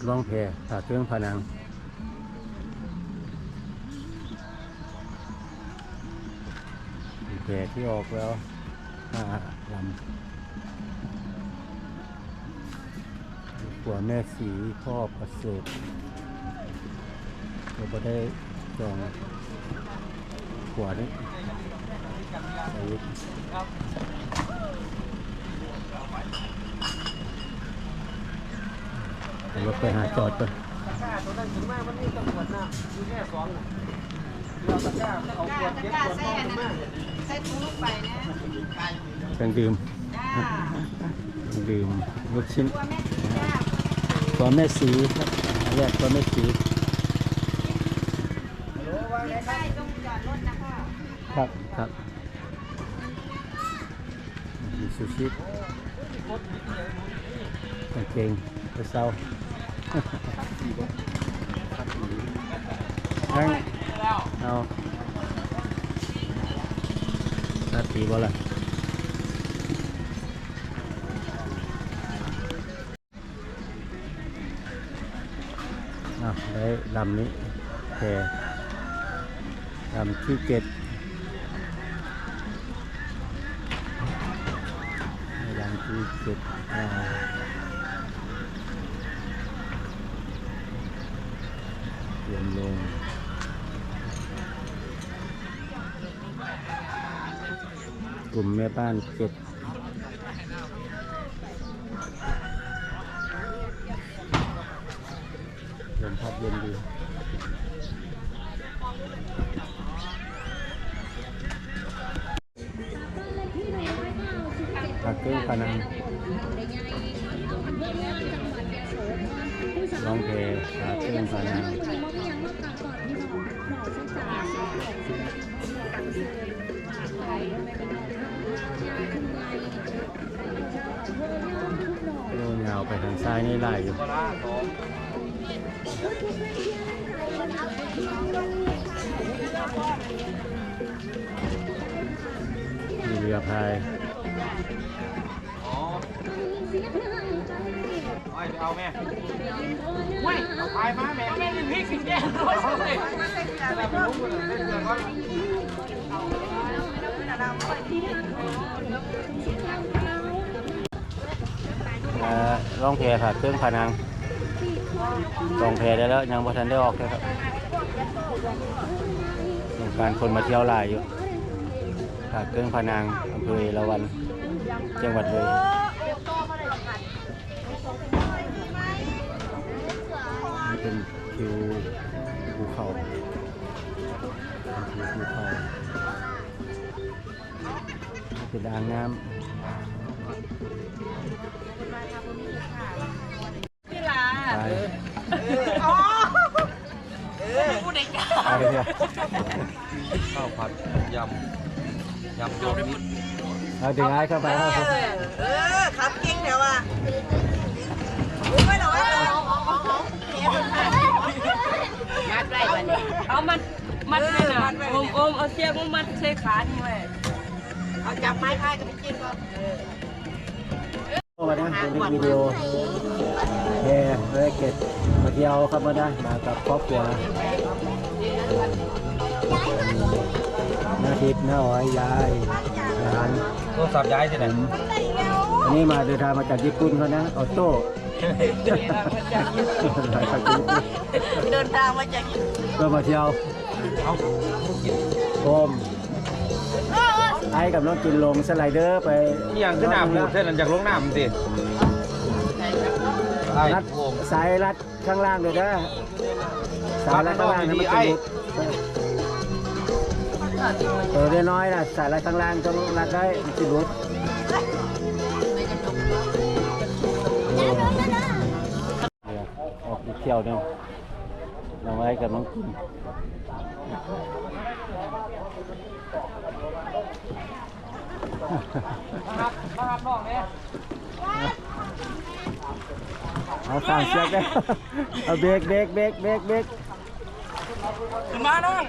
ถล่องแพตาเครื่องผนังมีแพที่ออกแล้วห้าลำหัวแม่สีพ่อประเสริฐเราไม่ได้จองหัวนี้ไปยึดเอา รถไปหาจอดก่อนตะกร้าตัวนั้นถึงมามันมีตำรวจนะมีแค่สองน่ะเราตะกร้าเอาขวดเก็บขวดนอกมาใส่ถุงลูกไปนะเครื่องดื่มจ้าเครื่องดื่มลูกชิ้นตัวแม่สีจ้าตัวแม่สีครับอันแรกตัวแม่สีฮัลโหลว่าไงครัใช่บต้องจอดรถนะคะครับครับมีซูชิกางเกงกระเซา นั่งเอาตัดตีบ่ล่ะเอาได้ลำนี้โอเคลำที่เจ็ดลำที่เจ็ดอ่าเตรียมลง กลุ่มแม่บ้านเจ็ดลมพัดเย็นดีปากเก้งพนังร้องเพลงปากเก้งพนัง โน่นยาวไปทางซ้ายนี่ไล่อยู่มีเรือพายเอาแม่ไม่เอาพายมาแม่แม่ยิงพริกสิแย่เอาเลยเราไปรู้กันเลยเดี๋ยวก่ อนเอ่อร้องเพลงค่ะเครื่องพนังสองเพลได้แล้วยังบ่ทันได้ออกเลยครับต้องการคนมาเที่ยวหลายอยู่ค่ะเครื่องพนังอำเภอเอราวัณจังหวัดเลยนี่เป็นคิวภูเขาคิวภูเขา เป็นอ่างน้ำพี่ลาไปอ๋อผู้เด็กจ้าไปเถอะข้าวผัดยำยำรวมมิตรเอาดึงไอ้เข้าไปครับเออขับเก่งเดี๋ยวว่ะรู้ไหมเหรอว่ามัดไว้วันนี้เอามัดมัดไว้น่ะโอมโอมเอาเชือกมามัดใส่ขานี่ไว้ เอาจับไม้พายกับพี่จิ้มก็มานะเป็นวิดีโอแค่เลยเก็บมาเที่ยวครับมาได้มากับครอบครัวน้าทิพย์น้าอ้อยยายหลานโทรศัพท์ย้ายที่ไหนผมอันนี้มาเดินทางมาจากญี่ปุ่นเขานะออโต้เดินทางมาจากก็มาเที่ยวเอ้ากินโอม ไอ้กับน้องกินลงสไลเดอร์ไปนี่ยังขึ้นน้ำหมดเท่านั้นจากลงน้ำสิไอ้รัดโอ่งสายรัดข้างล่างเลยนะสายรัดข้างล่างนะมันจะลุกเออเรียน้อยนะสายรัดข้างล่างต้องรัดได้มันจะลุกออกไปเที่ยวเนี่ยน้องไอ้กับน้องกิน เอาสามเชือกได้เอาเบรกเบรกเบรกเบรกเบรกขึ้นมาน้อง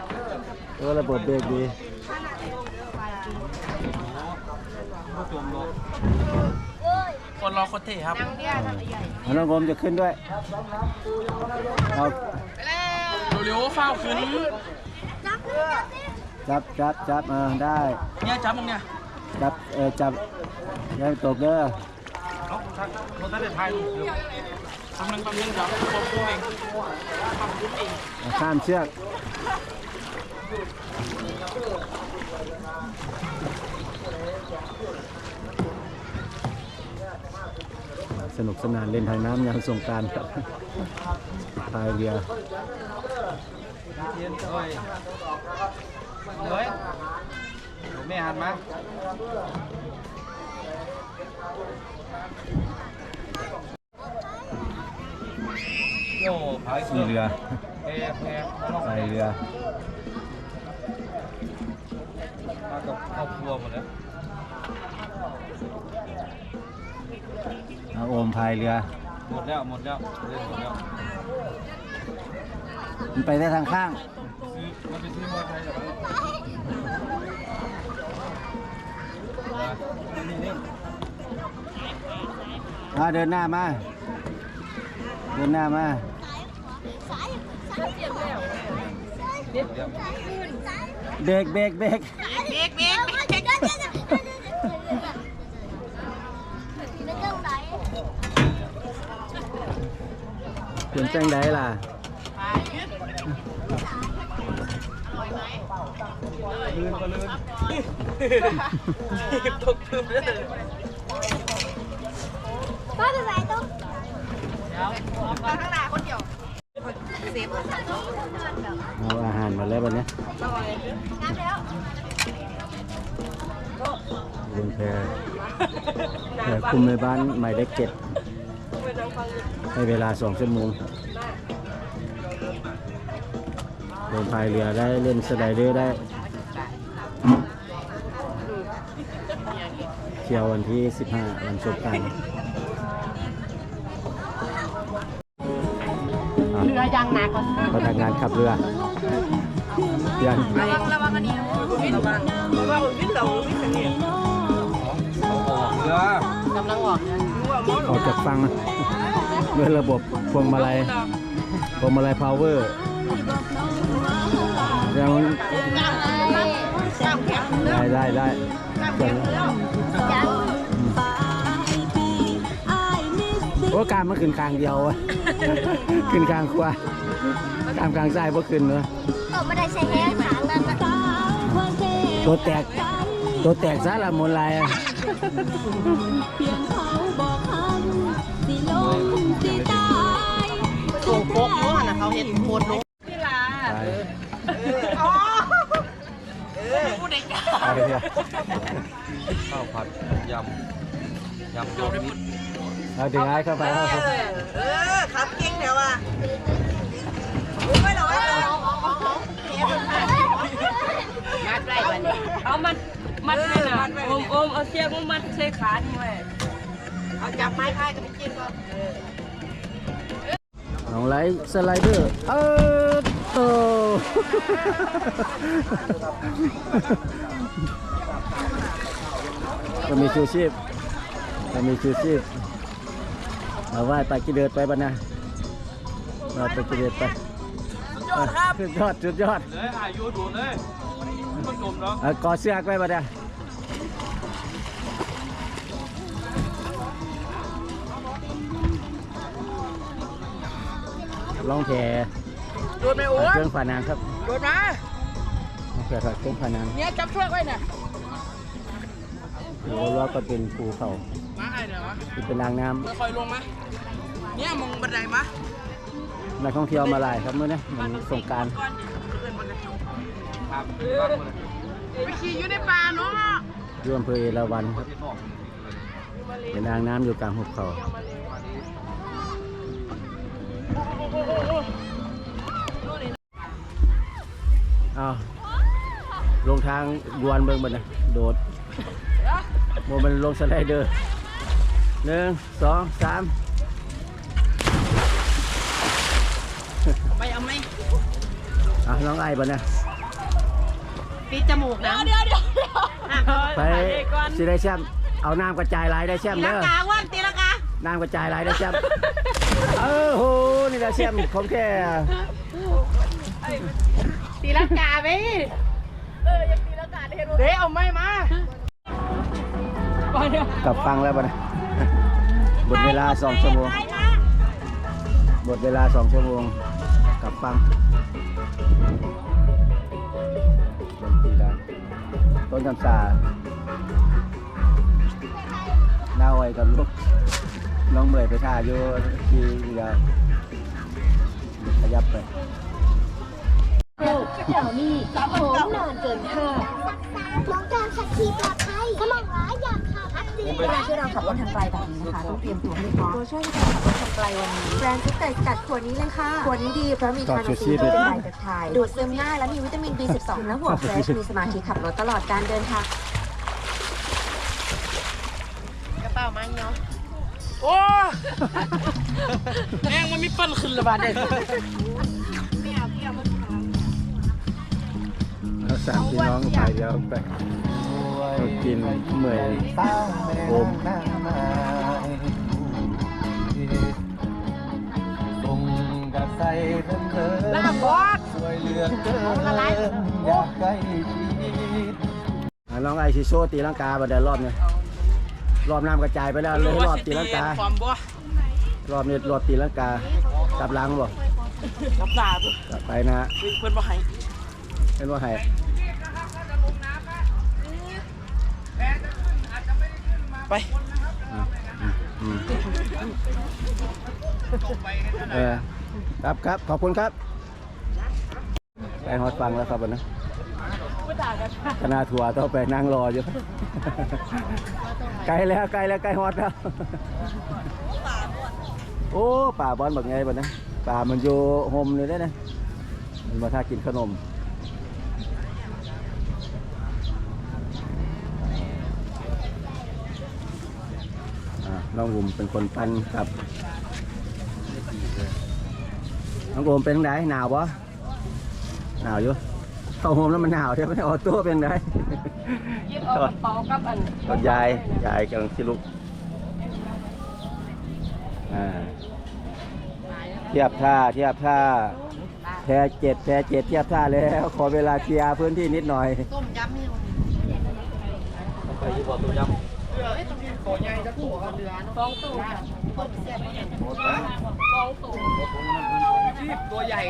ตัวระบบเบรกดีสคนรอคนเท่ครับเอาน้องโอมจะขึ้นด้วยเอาเร็วๆเฝ้าขึ้น จับจับจับเออได้ เนี่ยจับมึงเนี่ยจับเออจับอยังตกเด้อเอาทักเราจะได้ถ่ายรูปเดี๋ยวทำนึงทำนึงเดี๋ยวควบคุมเองทำคุมเองเอาข้ามเชือกสนุกสนานเล่นทางน้ำยามสงกรารครับพายเรือ เทียนเลยเลย แม่หันมาโย่พายขี่เรือแพแพพายเรือมากับครอบครัวหมดแล้วเอาโอมพายเรือ หมดแล้วหมดแล้วเล่นหมดแล้วมันไปได้ทางข้างซื้อมันไปซื้อมอเตอร์ไซค์เหรอนี่นี่ มาเดินหน้ามา เดินหน้ามาเบรกเบรกเบรกเบรกเบรกเบรกเปลี่ยนแปลงใดล่ะลื่นก็ลื่น ตกตึมเลยมาข้างหน้าคนเดียวเซฟเอาอาหารมาแล้ววันนี้น้ำแล้วลุงแพรแพรคุมในบ้านหมายเลขเจ็ดให้เวลาสองชั่วโมงเดินพายเรือได้เล่นสไลเดอร์ได้ ที่ยววันที่ 15 วันสงกรารเรือยางหนักก่อนพนักงานขับเรือยังระวังระวังอันนี้วิ่งระวังระวังวิ่งเราวิ่งอันนี้เรือกำลังออกออกจากฟังด้วยระบบพวงมาลัยพวงมาลัยพาวเวอร์ยังจ้างแข็ง ได้ได้ได้เจ๋งโอ้การมันขึ้นคางเดียวอะขึ้นคางขวาตามคางซ้ายพวกขึ้นเนอะก็ไม่ได้ใช้แห้งขางนั่นนะตัวแตก ตัวแตกซะละมนลายอะโป่งโป๊กนู้นะเขาเห็นโคตรนู้นพี่ลา เด็กจ้าไปเถอะข้าวผัดยำยำรวมมิตรเอาถึงไอ้เข้าไปเอาเข้าไปเออขับเก่งเดี๋ยวว่ะไม่หรอกไม่หรอกงัดไรวันนี้เอามัดมัดเลยนะโอมโอมเอาเสียกมามัดใส่ขานี่ไว้เอาจับไม้พายกับพี่จินก่อนน้องไลท์สไลเดอร์เออโต ก็มีชูชีพก็มีชูชีพเอาไหว้ไปกี่เดือดไปบ้านะเราไปกี่เดือดไปสุดยอดสุดยอดเลยอายุดูเลยมันจมเนาะเอากอเสือกไปบ้านะลองแผล โดนไปโอ้เครื่องผ่านางครับโดนมาเผื่อเครื่องผ่านางเนี่ยจับช่วยไว้น่ะหรือว่าก็เป็นภูเขามาไอ้เดี๋ยวที่เป็นรางน้คอยลงมาเนี่ยมองบันไดมาำนักท่องเที่ยวมาหลายครับเมื่อนี้มันสงกรารครับไปขี่อยู่ในป่าเนาะอยู่อำเภอเอราวัณครับเป็นรางน้ำอยู่กลางหุบเขา อาลงทางยวนเบิ่งบันนะโดดโมมันลงสไลเดอร์หนึ่งสองสามไปเอาไหมอะน้องไอ้บันนะปิดจมูกนะเดี๋ยวเดี๋ยวไปสิได้แชมป์เอาน้ำกระจายหลายได้แชมป์ตีเด้ลังอกาว่านตีลังกาน้ำกระจายหลายนะแชมป์ เออโหนี่แหละแชมป์ของแกตีลังกาไปเออยังตีลังกาได้เห็นเด้เอาไม่มาไปเนี่ยกลับฟังแล้วปะนะหมดเวลาสองชั่วโมงหมดเวลาสองชั่วโมงกลับฟังดนตรีดังต้นจำสาหน้าไว้กับลูก น้องเมยไปท่าอยู่ที่เดียวขยับไปเดี๋ยวนี้โหมนานเกินค่าน้องการขับขี่ปลอดภัยสมองร้ายอยากขับพักดีเวลาที่เราขับรถทางไกลแบบนี้นะคะต้องเตรียมตัวให้พร้อมตัวช่วยในการขับรถทางไกลวันนี้แบรนด์ชุดไก่กัดขวดนี้เลยค่ะขวดนี้ดีเพราะมีต่อทานซีชีพเป็นด้วยไบเปปไทด์ดูดซึมง่ายและมีวิตามิน B12 และหัวเฟรชมีสมาธิขับรถตลอดการเดินทางกระเป๋ามันเนาะ โอ้แม่งมันมีเปิ้ลขึ้นระบาดเด็ดเราสามพี่น้องไปเดียวไปเรากินเมื่อยโอมส่งกระใสเพิ่มเติมลาบอสช่วยเหลือเกินอยากใกล้ชิดอะน้องไอซิโซตีลังกาบันไดรอบเนี่ย รอบน้ำกระจายไปแล้วเลยรอบตีลังกา ความบ่รอบนี้รอบตีลังกากลับหล้างบ่กับตาตัวกลับไปนะฮะเพิ่นบ่ให้เป็นว่าไงไปอืมเออครับครับขอบคุณครับไปฮอดฟังแล้วครับวันนะ คณะทัวร์ต้องไปนั่งรออยู่ไกลแล้วไกลแล้วไกลฮอดแล้วโอ้ป่าบอลแบบไงบ้นะป่ามันอยู่โฮมเลยได้นะมันมาท่ากินขนมน้องหุ่มเป็นคนปั้นครับน้องโอมเป็นไงหนาวปะหนาวอยู่ เข้าโฮมแล้วมันหนาวใช่ไหมออโต้เป็นไงยิบเอากระเป๋ากับอันรถยายยายกำลังสิลุกอ่าเทียบท่าเทียบท่าแพรเจ็ดแพรเจ็ดเทียบท่าแล้ว ขอเวลาเคลียร์พื้นที่นิดหน่อยสองตู้สองตู้ตัวใหญ่